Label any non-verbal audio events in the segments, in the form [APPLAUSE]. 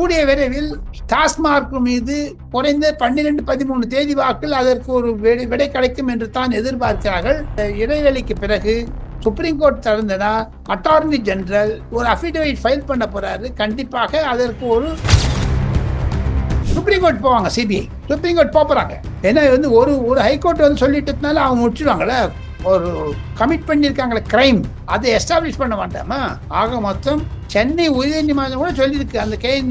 கூடிய விரைவில் டாஸ்மார்க் மீது குறைந்த பன்னிரண்டு பதிமூணு தேதி வாக்கில் அதற்கு ஒரு விடை விடை கிடைக்கும் என்று தான் எதிர்பார்க்கிறார்கள். இடைவெளிக்கு பிறகு சுப்ரீம் கோர்ட் திறந்தனா அட்டார்னி ஜெனரல் ஒரு அஃபிடவிட் ஃபைல் பண்ண போறாரு. கண்டிப்பாக அதற்கு ஒரு சுப்ரீம் கோர்ட் போவாங்க சிபிஐ சுப்ரீம் கோர்ட் போறாங்க. ஏன்னா வந்து ஒரு ஒரு ஹைகோர்ட் வந்து சொல்லிட்டதுனால அவங்க முடிச்சிடுவாங்கல்ல ஒரு கமிட் பண்ணியிருக்காங்களே கிரைம் அதை எஸ்டாப்ளிஷ் பண்ண மாட்டாமா? ஆக மொத்தம் சென்னை உயர்நீதிமன்றம் கூட சொல்லியிருக்கு அந்த கே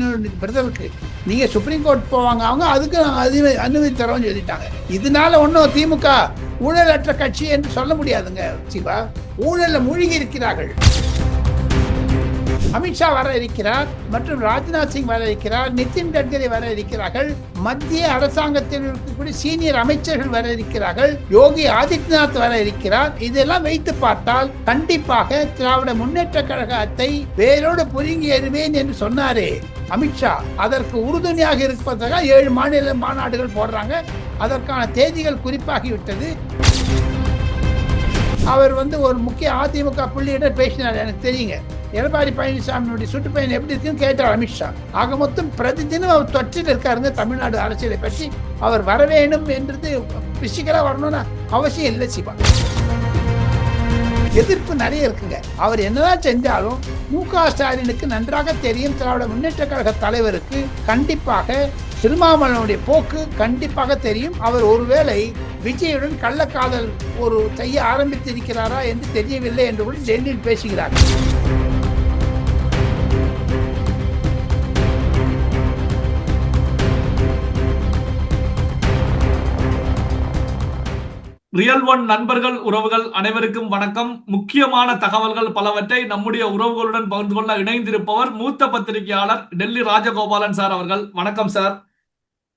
பிரதருக்கு நீங்கள் சுப்ரீம் கோர்ட் போவாங்க அவங்க அதுக்கு நாங்கள் அனுமதி அனுமதி தரோம்னு சொல்லிட்டாங்க. இதனால ஒன்றும் திமுக ஊழலற்ற கட்சி என்று சொல்ல முடியாதுங்க சிவா. ஊழலில் மூழ்கி இருக்கிறார்கள். அமித்ஷா வர இருக்கிறார் மற்றும் ராஜ்நாத் சிங் வர இருக்கிறார் நிதின் கட்கரி வர இருக்கிறார்கள் மத்திய அரசாங்கத்தில் இருக்கக்கூடிய சீனியர் அமைச்சர்கள் வர இருக்கிறார்கள் யோகி ஆதித்யநாத் வர இருக்கிறார். இதெல்லாம் வைத்து பார்த்தால் கண்டிப்பாக திராவிட முன்னேற்ற கழகத்தை வேரோடு புரிங்கி எறிவேன் என்று சொன்னாரே அமித்ஷா. அதற்கு உறுதுணையாக இருப்பதாக ஏழு மாநில மாநாடுகள் போடுறாங்க. அதற்கான தேதிகள் குறிப்பாகிவிட்டது. அவர் வந்து ஒரு முக்கிய அதிமுக புள்ளியிடம் பேசினார் எனக்கு தெரியுங்க. எடப்பாடி பழனிசாமியுடைய சுற்றுப்பயணம் எப்படி இருக்குன்னு கேட்டார் அமித்ஷா ஆக மொத்தம் பிரதிதினம் அவர் தொற்றில் இருக்காருங்க தமிழ்நாடு அரசியலை பற்றி. அவர் வர வேண்டும் என்றது பிசிக்கலாக வரணும்னு அவசியம் இல்லை சிவா. எதிர்ப்பு நிறைய இருக்குங்க. அவர் என்னதான் செஞ்சாலும் மு க ஸ்டாலினுக்கு நன்றாக தெரியும் திராவிட முன்னேற்ற கழக தலைவருக்கு கண்டிப்பாக திருமாவளவனுடைய போக்கு கண்டிப்பாக தெரியும். அவர் ஒருவேளை விஜயுடன் கள்ளக்காதல் ஒரு செய்ய ஆரம்பித்திருக்கிறாரா என்று தெரியவில்லை என்று கூட டெல்லியில் பேசுகிறார். ரியல் ஒன் நண்பர்கள் உறவுகள் அனைவருக்கும் வணக்கம். முக்கியமான தகவல்கள் பலவற்றை நம்முடைய உறவுகளுடன் பகிர்ந்து கொள்ள இணைந்திருப்பவர் மூத்த பத்திரிகையாளர் டெல்லி ராஜகோபாலன் சார் அவர்கள். வணக்கம் சார்.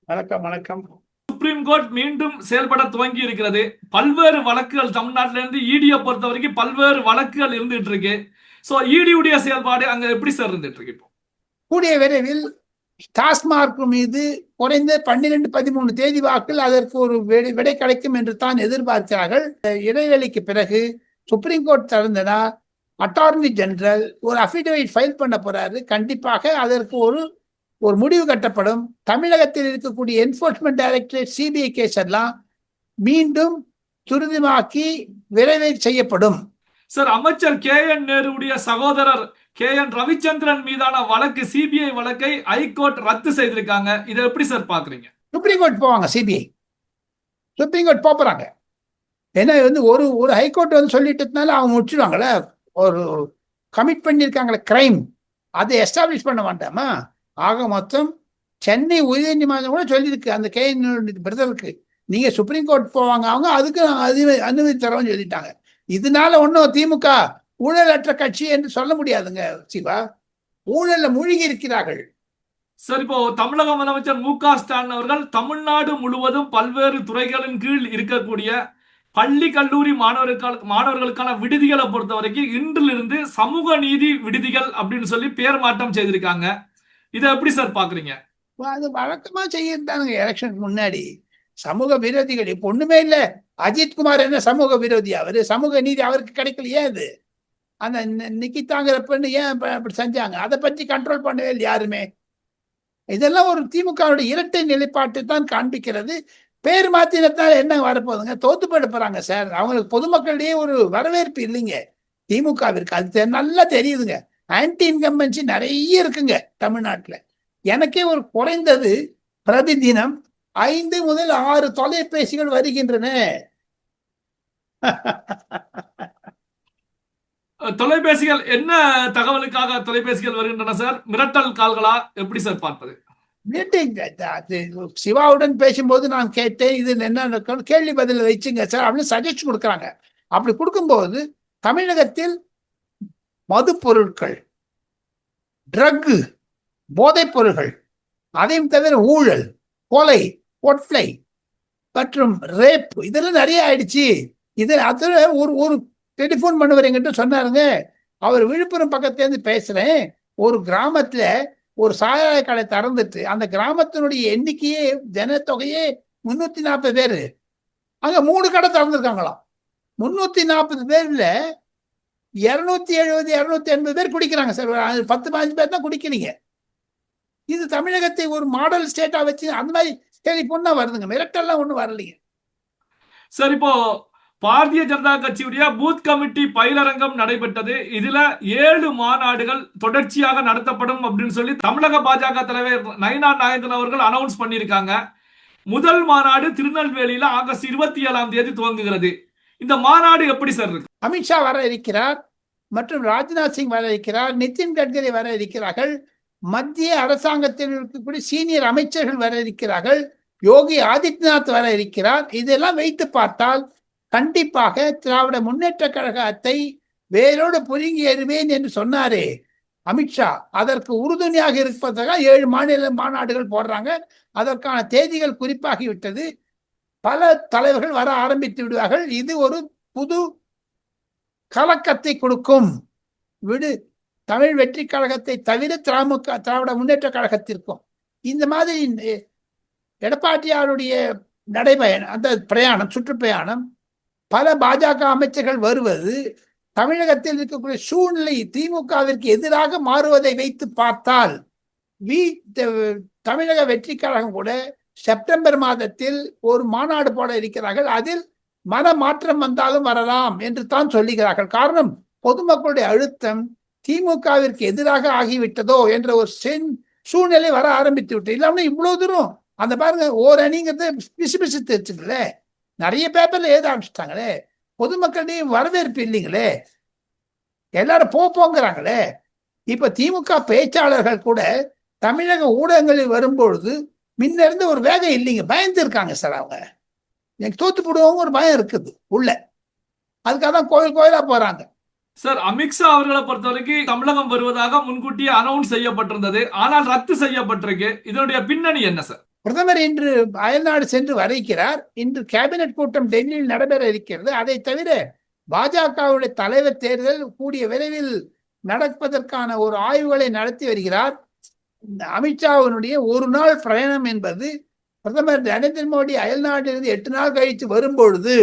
வணக்கம் வணக்கம். சுப்ரீம் கோர்ட் மீண்டும் செயல்பட துவங்கி இருக்கிறது. பல்வேறு வழக்குகள் தமிழ்நாட்டில இருந்து இடியை பொறுத்த வரைக்கும் பல்வேறு வழக்குகள் இருந்துட்டு இருக்கு. சோ இடியுடைய செயல்பாடு அங்க எப்படி சார் இருந்துட்டு இருக்கு இப்போ? கூடிய விரைவில் டாஸ்மார்க் மீது குறைந்த பன்னிரண்டு பதிமூணு தேதி வாக்கில் அதற்கு ஒரு விடை விடை கிடைக்கும் என்று தான் எதிர்பார்க்கிறார்கள். இடைவெளிக்கு பிறகு சுப்ரீம் கோர்ட் திறந்தனா அட்டார்னி ஜெனரல் ஒரு அஃபிடவிட் ஃபைல் பண்ண போறாரு. கண்டிப்பாக அதற்கு ஒரு ஒரு முடிவு கட்டப்படும். தமிழகத்தில் இருக்கக்கூடிய என்ஃபோர்ஸ்மெண்ட் டைரக்டரேட் சிபிஐ கேஸ் எல்லாம் மீண்டும் துரிதமாக்கி விரைவில் செய்யப்படும். சார் அமைச்சர் கே என் நேருடைய சகோதரர் கே என் ரவிச்சந்திரன் மீதான வழக்கு சிபிஐ வழக்கை ஹைகோர்ட் ரத்து செய்திருக்காங்க. இதை எப்படி சார் பாக்குறீங்க? சுப்ரீம் கோர்ட் போவாங்க சிபிஐ. சுப்ரீம் கோர்ட் போறாங்க ஏன்னா வந்து ஒரு ஒரு ஹைகோர்ட் வந்து சொல்லிட்டதுனால அவங்க முடிச்சிடுவாங்கல்ல ஒரு கமிட் பண்ணியிருக்காங்களே கிரைம் அதை எஸ்டாப்ளிஷ் பண்ண மாட்டாமா? ஆக மொத்தம் சென்னை உயர்நீதிமன்றம் கூட சொல்லியிருக்கு அந்த கே பிரதருக்கு. நீங்கள் சுப்ரீம் கோர்ட் போவாங்க அவங்க அதுக்கு அனுமதி அனுமதி தரோம்னு சொல்லிட்டாங்க. இதனால ஒன்றும் திமுக ஊழலற்ற கட்சி என்று சொல்ல முடியாதுங்க சிவா. ஊழல்ல மூழ்கி இருக்கிறார்கள். சார் இப்போ தமிழக முதலமைச்சர் மு க ஸ்டாலின் அவர்கள் தமிழ்நாடு முழுவதும் பல்வேறு துறைகளின் கீழ் இருக்கக்கூடிய பள்ளி கல்லூரி மாணவர்கள் மாணவர்களுக்கான விடுதிகளை பொறுத்த வரைக்கும் இன்றிலிருந்து சமூக நீதி விடுதிகள் அப்படின்னு சொல்லி பேர் மாற்றம் செய்திருக்காங்க. இதை எப்படி சார் பாக்குறீங்க அது வழக்கமா செய்யிருந்தானுங்க எலெக்ஷன் முன்னாடி. சமூக விரோதிகள் இப்ப ஒண்ணுமே இல்ல. அஜித் குமார் என்ன சமூக விரோதி? அவரு சமூக நீதி அவருக்கு கிடைக்கலையே அது. அந்த நி- பெண்ணு ஏன் இப்படி அப்படி செஞ்சாங்க? அதை பற்றி கண்ட்ரோல் பண்ணவே இல்லை யாருமே. இதெல்லாம் ஒரு திமுகவுடைய இரட்டை நிலைப்பாட்டை தான் காண்பிக்கிறது. பேர் மாத்திரத்தால் என்ன வரப்போகுதுங்க? தோத்து போயிட சார். அவங்களுக்கு பொதுமக்களிடையே ஒரு வரவேற்பு இல்லைங்க. திமுகவிற்கு. அது நல்லா தெரியுதுங்க. ஆன்டி இன்கம்பன்சி நிறைய இருக்குங்க தமிழ்நாட்டில். எனக்கே ஒரு குறைந்தது பிரதிதினம் ஐந்து முதல் ஆறு தொலைபேசிகள் வருகின்றன. [LAUGHS] தொலைபேசிகள் என்ன தகவலுக்காக தொலைபேசிகள் வருகின்றன சார்? மிரட்டல் கால்களா? எப்படி சார் பார்ப்பது? மீட்டிங் அது சிவாவுடன் பேசும்போது நான் கேட்டேன் இது என்ன நடக்கும்? கேள்வி பதில் வச்சுங்க சார் அப்படின்னு சஜஷன் கொடுக்குறாங்க. அப்படி கொடுக்கும்போது தமிழகத்தில் மது பொருட்கள் ட்ரக்கு போதைப் பொருள்கள் அதையும் தவிர ஊழல் கொலை கொட்லை மற்றும் ரேப் இதெல்லாம் நிறைய ஆயிடுச்சு. இது அதில் ஒரு ஒரு டெலிஃபோன் பண்ணுவார் என்கிட்ட சொன்னாருங்க. அவர் விழுப்புரம் பக்கத்துலேருந்து பேசுகிறேன் ஒரு கிராமத்தில் ஒரு சாராய கடை திறந்துட்டு அந்த கிராமத்தினுடைய எண்ணிக்கையே ஜனத்தொகையே முந்நூற்றி நாற்பது பேர். அங்கே மூணு கடை திறந்துருக்காங்களாம். முந்நூற்றி நாற்பது பேரில் இரநூத்தி எழுபது இரநூத்தி எண்பது பேர் குடிக்கிறாங்க சார். பத்து பதினஞ்சு பேர் தான் குடிக்கிறீங்க. இது தமிழகத்தை ஒரு மாடல் ஸ்டேட்டா வச்சு அந்த மாதிரி டெலிஃபோன் தான் வருதுங்க. மிரட்டெல்லாம் ஒன்றும் வரலைங்க. சார் இப்போ பாரதிய ஜனதா கட்சியுடைய பூத் கமிட்டி பயிலரங்கம் நடைபெற்றது. இதுல ஏழு மாநாடுகள் தொடர்ச்சியாக நடத்தப்படும் அப்படின்னு சொல்லி தமிழக பாஜக தலைவர் நயனா நாயந்தன் அவர்கள் அனௌன்ஸ் பண்ணியிருக்காங்க. முதல் மாநாடு திருநெல்வேலியில ஆகஸ்ட் இருபத்தி ஏழாம் தேதி துவங்குகிறது. இந்த மாநாடு எப்படி சார் இருக்கு? அமித்ஷா வர இருக்கிறார் மற்றும் ராஜ்நாத் சிங் வர இருக்கிறார் நிதின் கட்கரி வர இருக்கிறார்கள் மத்திய அரசாங்கத்தில் இருக்கக்கூடிய சீனியர் அமைச்சர்கள் வர இருக்கிறார்கள் யோகி ஆதித்யநாத் வர இருக்கிறார். இதெல்லாம் வைத்து பார்த்தால் கண்டிப்பாக திராவிட முன்னேற்ற கழகத்தை வேரோடு புரிங்கி எறிவேன் என்று சொன்னாரே. அமித்ஷா அதற்கு உறுதுணையாக இருப்பதாக ஏழு மாநில மாநாடுகள் போடுறாங்க. அதற்கான தேதிகள் குறிப்பாகிவிட்டது. பல தலைவர்கள் வர ஆரம்பித்து விடுவார்கள். இது ஒரு புது கலக்கத்தை கொடுக்கும். விடு தமிழ் வெற்றி கழகத்தை தவிர திராமுக திராவிட முன்னேற்ற கழகத்திற்கும். இந்த மாதிரி எ- எடப்பாடியாருடைய நடைபயணம் அந்த பிரயாணம் சுற்றுப்பயணம் பல பாஜக அமைச்சர்கள் வருவது தமிழகத்தில் இருக்கக்கூடிய சூழ்நிலை திமுகவிற்கு எதிராக மாறுவதை வைத்து பார்த்தால் வி த- தமிழக வெற்றி கழகம் கூட செப்டம்பர் மாதத்தில் ஒரு மாநாடு போட இருக்கிறார்கள். அதில் மன மாற்றம் வந்தாலும் வரலாம் என்று தான் சொல்லுகிறார்கள். காரணம் பொதுமக்களுடைய அழுத்தம் திமுகவிற்கு எதிராக ஆகிவிட்டதோ என்ற ஒரு சென் சூழ்நிலை வர ஆரம்பித்து விட்டு இல்லாமல் இவ்வளவு தூரம் அந்த பாருங்க ஓர் அணிங்கிறத பிசு பிசு தெரிச்சுங்களே நிறைய பேப்பர்ல எழுத ஆரம்பிச்சிட்டாங்களே. பொதுமக்களுடைய வரவேற்பு இல்லைங்களே? எல்லாரும் போ போங்கிறாங்களே? இப்ப திமுக பேச்சாளர்கள் கூட தமிழக ஊடகங்களில் வரும்பொழுது முன்ன இருந்து ஒரு வேகம் இல்லைங்க. பயந்து இருக்காங்க சார் அவங்க. எனக்கு தோத்து போடுவாங்க ஒரு பயம் இருக்குது உள்ள. அதுக்காக தான் கோயில் கோயிலா போறாங்க. சார் அமித்ஷா அவர்களை பொறுத்த வரைக்கும் தமிழகம் வருவதாக முன்கூட்டியே அனௌன்ஸ் செய்யப்பட்டிருந்தது. ஆனால் ரத்து செய்யப்பட்டிருக்கு. இதனுடைய பின்னணி என்ன சார்? பிரதமர் இன்று அயல்நாடு சென்று வரைக்கிறார் இன்று கேபினெட் கூட்டம் டெல்லியில் நடைபெற இருக்கிறது. அதை தவிர பாஜகவுடைய தலைவர் தேர்தல் கூடிய விரைவில் நடப்பதற்கான ஒரு ஆய்வுகளை நடத்தி வருகிறார். இந்த அமித்ஷாவினுடைய ஒரு நாள் பிரயாணம் என்பது பிரதமர் நரேந்திர மோடி அயல்நாட்டிலிருந்து எட்டு நாள் கழித்து வரும்பொழுது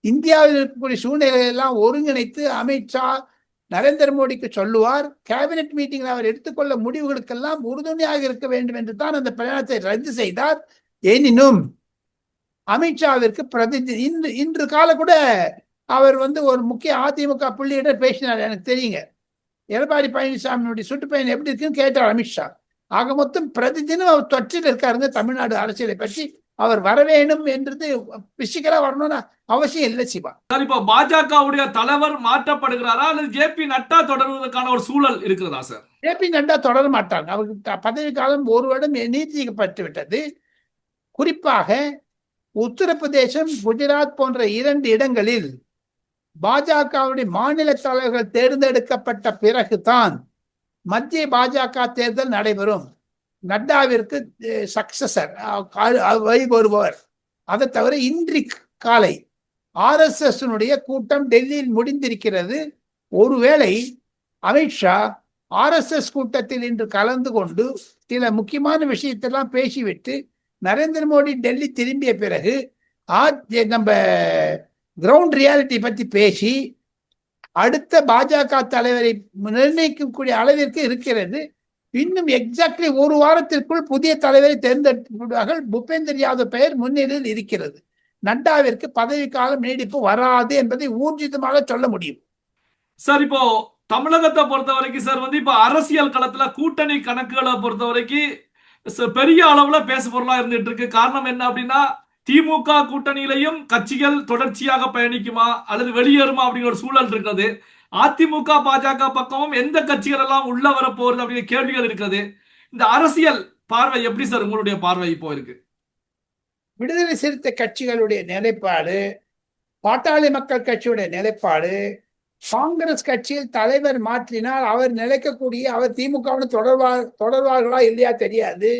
இந்தியாவில் இருக்கக்கூடிய சூழ்நிலையெல்லாம் ஒருங்கிணைத்து அமித்ஷா நரேந்திர மோடிக்கு சொல்லுவார் கேபினெட் மீட்டிங்கில் அவர் எடுத்துக்கொள்ள முடிவுகளுக்கெல்லாம் உறுதுணையாக இருக்க வேண்டும் என்று தான் அந்த பிரயாணத்தை ரத்து செய்தார். எனினும் அமித்ஷாவிற்கு பிரதிநிதி இன்று இன்று கால கூட அவர் வந்து ஒரு முக்கிய அதிமுக புள்ளியிடம் பேசினார் எனக்கு தெரியுங்க. எடப்பாடி பழனிசாமியுடைய சுற்றுப்பயணம் எப்படி இருக்குன்னு கேட்டார் அமித்ஷா. ஆக மொத்தம் பிரதிதினம் அவர் தொற்றில் இருக்காருங்க தமிழ்நாடு அரசியலை பற்றி. அவர் வர வேண்டும் என்றது பிசிக்கலா வரணும்னு அவசியம் இல்லை சிவா. சார் இப்போ பாஜகவுடைய தலைவர் மாற்றப்படுகிறாரா? அல்லது ஜே பி நட்டா தொடர்வதற்கான ஒரு சூழல் இருக்கிறதா சார்? ஜேபி நட்டா தொடர மாட்டாங்க. அவருக்கு பதவி காலம் ஒரு வருடம் நீட்டிக்கப்பட்டு விட்டது. குறிப்பாக உத்தரப்பிரதேசம் குஜராத் போன்ற இரண்டு இடங்களில் பாஜகவுடைய மாநில தலைவர்கள் தேர்ந்தெடுக்கப்பட்ட பிறகுதான் மத்திய பாஜக தேர்தல் நடைபெறும். நட்டாவிற்கு சக்சஸர் வழி வருபவர் அதை தவிர இன்றி காலை. ஆர்எஸ்எஸ்னுடைய கூட்டம் டெல்லியில் முடிந்திருக்கிறது. ஒருவேளை அமித்ஷா ஆர்எஸ்எஸ் கூட்டத்தில் இன்று கலந்து கொண்டு சில முக்கியமான விஷயத்தெல்லாம் பேசிவிட்டு நரேந்திர மோடி டெல்லி திரும்பிய பிறகு ஆ- நம்ம கிரவுண்ட் ரியாலிட்டி பற்றி பேசி அடுத்த பாஜக தலைவரை நிர்ணயிக்கக்கூடிய அளவிற்கு இருக்கிறது. இன்னும் எக்ஸாக்ட்லி ஒரு வாரத்திற்குள் புதிய தலைவரை தேர்ந்தெடுப்பார்கள். பூபேந்தர் யாதவ் பெயர் முன்னிலையில் இருக்கிறது. நட்டாவிற்கு பதவிக்காலம் நீடிப்பு வராது என்பதை ஊர்ஜிதமாக சொல்ல முடியும். சார் இப்போ தமிழகத்தை பொறுத்த வரைக்கும் சார் வந்து இப்போ அரசியல் களத்துல கூட்டணி கணக்குகளை பொறுத்த வரைக்கும் ச- பெரிய அளவுல பேச பொருளா இருந்துட்டு இருக்கு. காரணம் என்ன அப்படின்னா திமுக கூட்டணியிலையும் கட்சிகள் தொடர்ச்சியாக பயணிக்குமா அல்லது வெளியேறுமா அப்படிங்கிற ஒரு சூழல் இருக்கிறது. அதிமுக பாஜக பக்கமும் எந்த கட்சிகள் எல்லாம் உள்ள வர போறது அப்படிங்கிற கேள்விகள் இருக்கிறது. இந்த அரசியல் பார்வை எப்படி சார் உங்களுடைய பார்வை இப்போ இருக்கு? விடுதலை சிறுத்தை கட்சிகளுடைய நிலைப்பாடு பாட்டாளி மக்கள் கட்சியுடைய நிலைப்பாடு காங்கிரஸ் கட்சியில் தலைவர் மாற்றினால் அவர் நிலைக்கக்கூடிய அவர் திமுகவுடன் தொடர்வார் தொடர்வார்களா இல்லையா தெரியாது.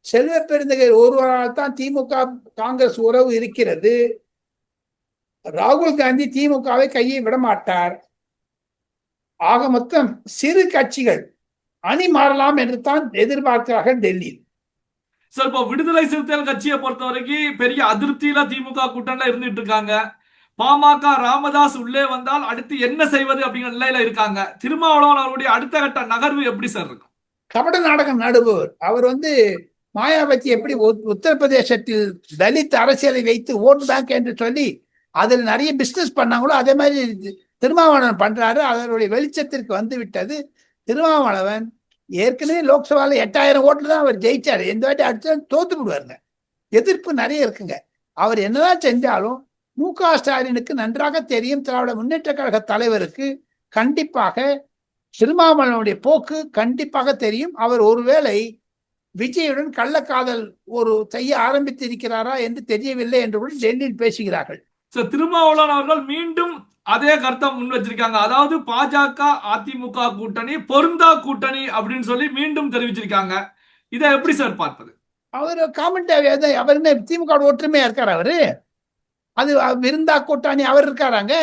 செல்வ பெருந்தகை ஒருவரால் தான் திமுக காங்கிரஸ் உறவு இருக்கிறது. ராகுல் காந்தி திமுகவை கையை விட மாட்டார். ஆக மொத்தம் சிறு கட்சிகள் அணி மாறலாம் என்று தான் எதிர்பார்க்கிறார்கள் டெல்லியில். சார் இப்போ விடுதலை சிறுத்தைகள் கட்சியை பொறுத்த வரைக்கும் பெரிய அதிருப்தியில திமுக கூட்டணில இருந்துட்டு இருக்காங்க. பாமக ராமதாஸ் உள்ளே வந்தால் அடுத்து என்ன செய்வது அப்படிங்கிற நிலையில இருக்காங்க. திருமாவளவன் அவருடைய அடுத்த கட்ட நகர்வு எப்படி சார் இருக்கும்? கபட நாடகம் நடுபவர். அவர் வந்து மாயாவதி எப்படி உத்- உத்தரப்பிரதேசத்தில் தலித் அரசியலை வைத்து ஓட் பேங்க் என்று சொல்லி அதில் நிறைய பிசினஸ் பண்ணாங்களோ அதே மாதிரி திருமாவளவன் பண்றாரு. அதனுடைய வெளிச்சத்திற்கு வந்து விட்டது திருமாவளவன் ஏற்கனவே லோக்சபால எட்டாயிரம் ஓட்டுல தான் அவர் ஜெயிச்சார். எந்த வாட்டி அடிச்சா தோத்து விடுவாருங்க எதிர்ப்பு நிறைய இருக்குங்க. அவர் என்னதான் செஞ்சாலும் மு க ஸ்டாலினுக்கு நன்றாக தெரியும். திராவிட முன்னேற்ற கழக தலைவருக்கு கண்டிப்பாக திருமாவளவனுடைய போக்கு கண்டிப்பாக தெரியும். அவர் ஒருவேளை விஜயுடன் கள்ளக்காதல் ஒரு செய்ய ஆரம்பித்திருக்கிறாரா என்று தெரியவில்லை என்று கூட டெல்லியில் பேசுகிறார்கள். திருமாவளவன் அவர்கள் மீண்டும் அதே கருத்தை முன் வச்சிருக்காங்க. அதாவது பாஜக அதிமுக கூட்டணி பொருந்தா கூட்டணி அப்படின்னு சொல்லி மீண்டும் தெரிவிச்சிருக்காங்க. இதை எப்படி சார் பார்ப்பது? அவர் காமெண்ட் அவர் என்ன திமுக ஒற்றுமையா இருக்காரு அவரு? அது விருந்தா கூட்டணி அவர் இருக்காராங்க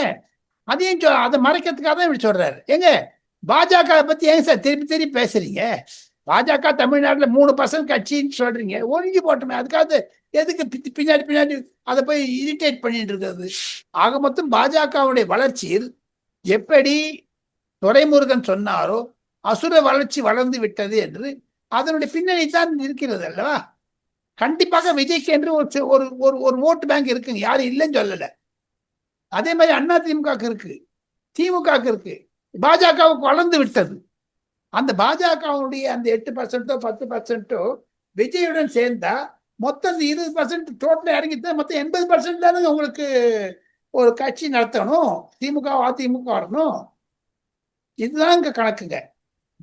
அதையும் சொ- அதை மறைக்கிறதுக்காக தான் இப்படி சொல்றாரு. ஏங்க பாஜக பத்தி ஏன் சார் திருப்பி திருப்பி பேசுறீங்க? பாஜக தமிழ்நாட்டில் மூணு பர்சன்ட் கட்சின்னு சொல்றீங்க. ஒழிஞ்சு போட்டோமே. அதுக்காக எதுக்கு பி- பின்னாடி பின்னாடி அதை போய் இரிட்டேட் பண்ணிட்டு இருக்கிறது? ஆக மொத்தம் பாஜகவுடைய வளர்ச்சியில் எப்படி துரைமுருகன் சொன்னாரோ அசுர வளர்ச்சி வளர்ந்து விட்டது என்று அதனுடைய பின்னணி தான் இருக்கிறது அல்லவா? கண்டிப்பாக விஜய்க்கு என்று ஒரு ஒரு ஒரு ஒரு ஓட்டு பேங்க் இருக்குங்க. யாரும் இல்லைன்னு சொல்லலை. அதே மாதிரி அண்ணா திமுகவுக்கு இருக்கு. திமுகவுக்கு இருக்கு. பாஜகவுக்கு வளர்ந்து விட்டது. அந்த பாஜகவுடைய அந்த எட்டு பர்சன்ட்டோ பத்து பர்சன்ட்டோ விஜயுடன் சேர்ந்தா மொத்தம் இருபது பர்சன்ட் டோட்டல் இறங்கிட்டு மொத்தம் எண்பது பர்சன்ட் தானே உங்களுக்கு ஒரு கட்சி நடத்தணும். திமுக அதிமுக வரணும். இதுதான் இங்க கணக்குங்க.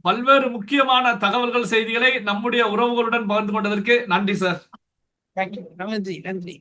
பல்வேறு முக்கியமான தகவல்கள் செய்திகளை நம்முடைய உறவுகளுடன் பகிர்ந்து கொண்டதற்கு நன்றி சார். தேங்க்யூ நன்றி நன்றி.